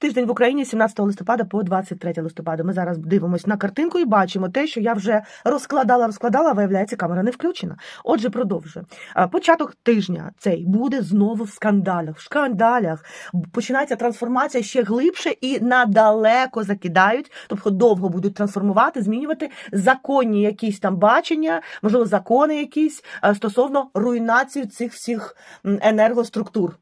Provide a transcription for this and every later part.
Тиждень в Україні 17 листопада по 23 листопада. Ми зараз дивимося на картинку і бачимо те, що я вже розкладала, розкладала, виявляється, камера не включена. Отже, продовжую. Початок тижня цей буде знову в скандалях. В скандалях починається трансформація ще глибше і надалеко закидають, тобто довго будуть трансформувати, змінювати законні якісь там бачення, можливо, закони якісь стосовно руйнації цих всіх енергоструктур.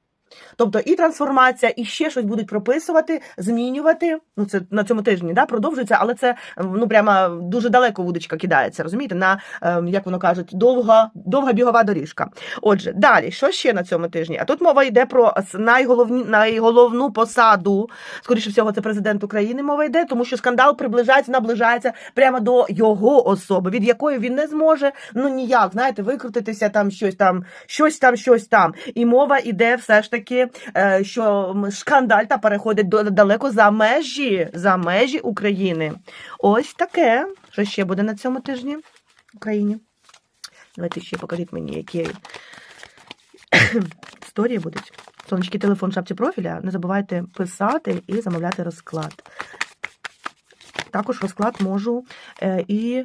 Тобто і трансформація, і ще щось будуть прописувати, змінювати. Ну це на цьому тижні да, продовжується, але це ну прямо дуже далеко вудочка кидається. Розумієте, на е, як воно кажуть, довга, довга бігова доріжка. Отже, далі, що ще на цьому тижні? А тут мова йде про найголовні, найголовну посаду. Скоріше всього, це президент України. Мова йде, тому що скандал приближається, наближається прямо до його особи, від якої він не зможе ну ніяк, знаєте, викрутитися там щось там, щось там, щось там. І мова йде все ж таки, е, що шкандаль та переходить далеко за межі, за межі України. Ось таке. Що ще буде на цьому тижні в Україні? Давайте ще покажіть мені, які історії будуть. Сонечки, телефон в шапці профіля. Не забувайте писати і замовляти розклад. Також розклад можу е, і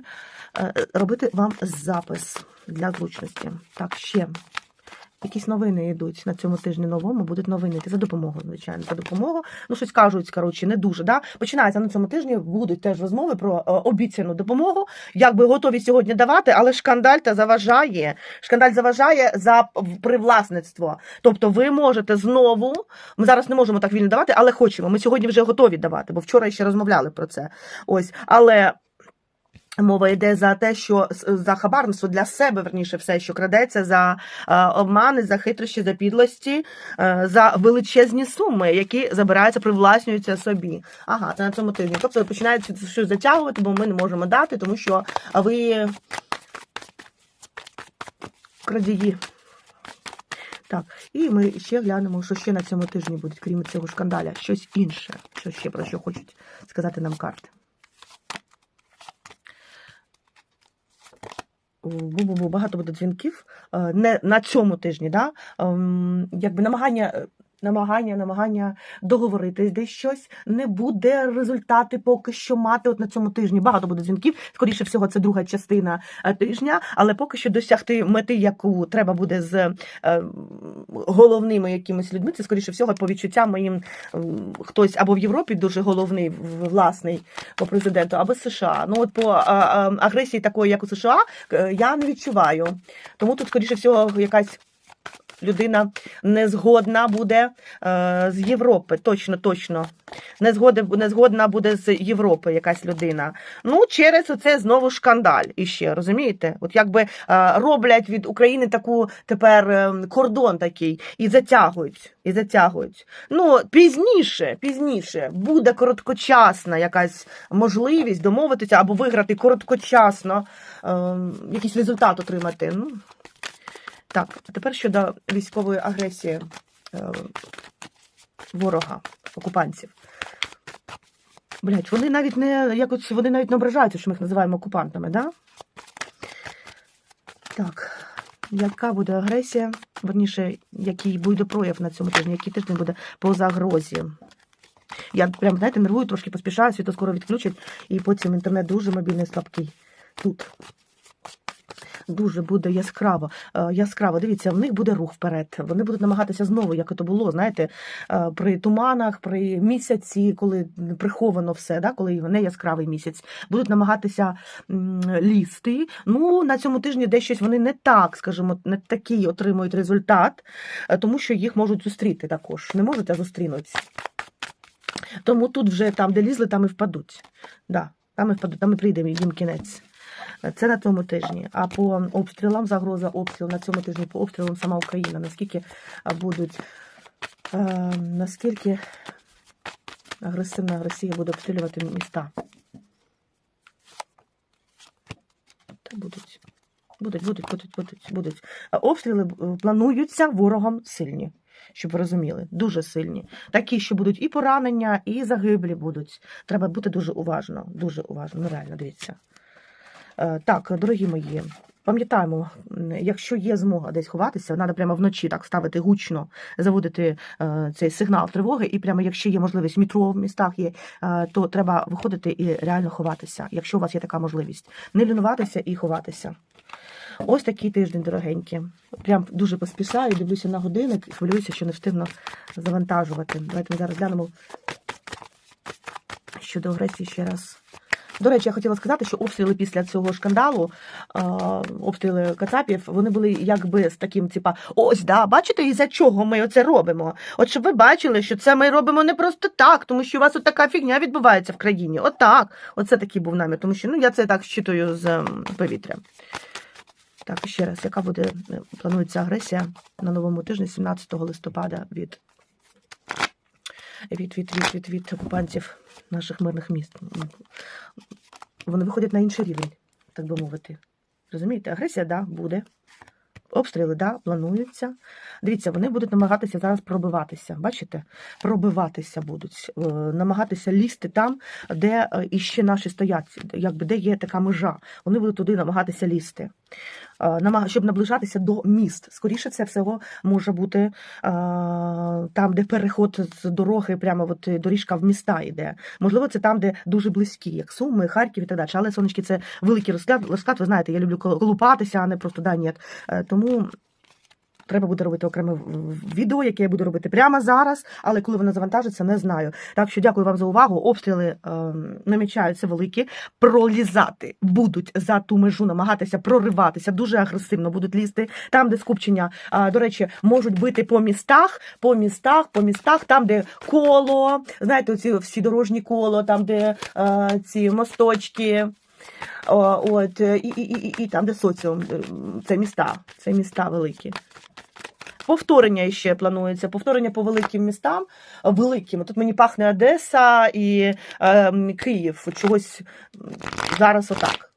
е, робити вам запис для зручності. Так, ще якісь новини йдуть на цьому тижні новому, будуть новини йти за допомогою, звичайно, за допомогою. Ну, щось кажуть, коротше, не дуже. Да? Починається на цьому тижні, будуть теж розмови про е, обіцяну допомогу, якби готові сьогодні давати, але шкандаль та заважає. Шкандаль заважає за привласництво. Тобто ви можете знову, ми зараз не можемо так вільно давати, але хочемо. Ми сьогодні вже готові давати, бо вчора ще розмовляли про це. Ось, але. Мова йде за те, що за хабарництво для себе, верніше, все, що крадеться за е, обмани, за хитрощі, за підлості, е, за величезні суми, які забираються, привласнюються собі. Ага, це на цьому тижні. Тобто починають щось затягувати, бо ми не можемо дати, тому що ви крадії. Так, і ми ще глянемо, що ще на цьому тижні буде, крім цього шкандаля, щось інше, що ще про що хочуть сказати нам карти. Багато буде дзвінків. Е, Не на цьому тижні, да? Ем, якби намагання. Намагання, намагання договоритись десь щось не буде результати поки що мати. От на цьому тижні багато буде дзвінків. Скоріше всього, це друга частина е, тижня, але поки що досягти мети, яку треба буде з е, головними якимись людьми. Це скоріше всього по відчуттям моїм хтось або в Європі дуже головний, власний по президенту, або США. Ну от по агресії такої, як у США, е, я не відчуваю. Тому тут, скоріше всього, якась людина не згодна буде е, з Європи. Точно, точно. Не, згоди, не згодна буде з Європи якась людина. Ну, через оце знову шкандаль іще, розумієте? От якби е, роблять від України таку тепер е, кордон такий і затягують. І затягують. Ну, пізніше, пізніше буде короткочасна якась можливість домовитися або виграти короткочасно е, якийсь результат отримати. Ну, так, а тепер щодо військової агресії е, ворога, окупантів. Блять, вони навіть не якось вони навіть не ображаються, що ми їх називаємо окупантами, да? Так, яка буде агресія? Верніше, який буде прояв на цьому тижні, який тиждень буде по загрозі? Я прям, знаєте, нервую, трошки поспішаю, світло скоро відключать, і потім інтернет дуже мобільний слабкий. Тут. Дуже буде яскраво. Е, яскраво. Дивіться, в них буде рух вперед. Вони будуть намагатися знову, як це було, знаєте, е, при туманах, при місяці, коли приховано все, да, коли не яскравий місяць, будуть намагатися лізти. Ну, на цьому тижні десь вони не так, скажімо, не такий отримують результат, е, тому що їх можуть зустріти також. Не можуть, а зустрінуть. Тому тут вже там, де лізли, там і впадуть. Да, там і впадуть, там і прийде їм кінець. Це на цьому тижні. А по обстрілам загроза обстріл на цьому тижні по обстрілам сама Україна. Наскільки будуть, е, наскільки агресивна Росія буде обстрілювати міста? Та будуть. Будуть, будуть, будуть, будуть, будуть. Обстріли е, плануються ворогом сильні, щоб ви розуміли. Дуже сильні. Такі, що будуть і поранення, і загиблі будуть. Треба бути дуже уважно. Дуже уважно. Ну реально, дивіться. Е, Так, дорогі мої, Пам'ятаємо, якщо є змога десь ховатися, треба прямо вночі так ставити гучно, заводити е, цей сигнал тривоги, і прямо якщо є можливість метро в містах є, е, то треба виходити і реально ховатися, якщо у вас є така можливість. Не лінуватися і ховатися. Ось такий тиждень, дорогенькі. Прям дуже поспішаю, дивлюся на годинник і хвилююся, що не встигну завантажувати. Давайте ми зараз глянемо щодо агресії ще раз. До речі, я хотіла сказати, що обстріли після цього шкандалу, обстріли Кацапів, вони були якби з таким, типа, ось, да, бачите, із-за чого ми оце робимо? От щоб ви бачили, що це ми робимо не просто так, тому що у вас от така фігня відбувається в країні. Отак. Оце такий був намір, тому що ну, я це так щитую з повітря. Так, і ще раз, яка буде е, планується агресія на новому тижні, 17 листопада від, від, від, від, від, від окупантів наших мирних міст. Вони виходять на інший рівень, так би мовити. Розумієте, агресія, да, буде. Обстріли, да, плануються. Дивіться, вони будуть намагатися зараз пробиватися. Бачите? Пробиватися будуть, е, намагатися лізти там, де е, іще наші стоять, якби де є така межа. Вони будуть туди намагатися лізти. Е, Щоб наближатися до міст. Скоріше це всього може бути е, там, де переход з дороги, прямо от е, доріжка в міста йде. Можливо, це там, де дуже близькі, як Суми, Харків і так далі. Але сонечки, це великий розклад. розклад. Ви знаєте, я люблю колупатися, а не просто да, ні. Тому треба буде робити окреме відео, яке я буду робити прямо зараз, але коли воно завантажиться, не знаю. Так що дякую вам за увагу. Обстріли е, намічаються великі. Пролізати будуть за ту межу, намагатися прориватися, дуже агресивно будуть лізти. Там, де скупчення, а, до речі, можуть бити по містах, по містах, по містах, там, де коло, знаєте, ці всі дорожні коло, там, де е, ці мосточки. От, е, і, і, і- і там, де соціум, е, це міста, це міста великі. Повторення ще планується. Повторення по великим містам. Великим. Тут мені пахне Одеса і е, Київ. Чогось зараз отак.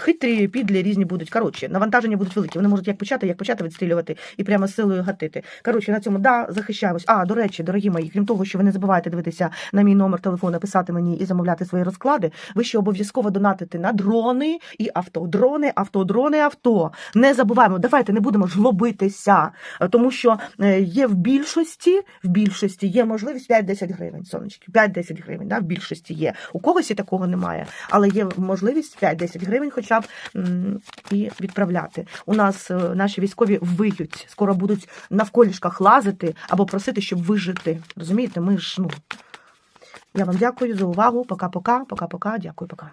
Хитрі, підлі, різні будуть. Коротше, навантаження будуть великі. Вони можуть як почати, як почати відстрілювати і прямо силою гатити. Коротше, на цьому да, захищаємось. А, до речі, дорогі мої, крім того, що ви не забувайте дивитися на мій номер телефону, писати мені і замовляти свої розклади. Ви ще обов'язково донатити на дрони і авто. Дрони, авто, дрони, авто. Не забуваємо, давайте не будемо жлобитися, тому що е, є в більшості, в більшості є можливість 5-10 гривень, сонечки. 5-10 гривень, да, в більшості є. У когось і такого немає, але є можливість 5-10 гривень, хоча м, і відправляти. У нас е, наші військові виють, скоро будуть навколішках лазити або просити, щоб вижити. Розумієте, ми ж ну. Я вам дякую за увагу. Пока-пока, пока-пока. Дякую, пока.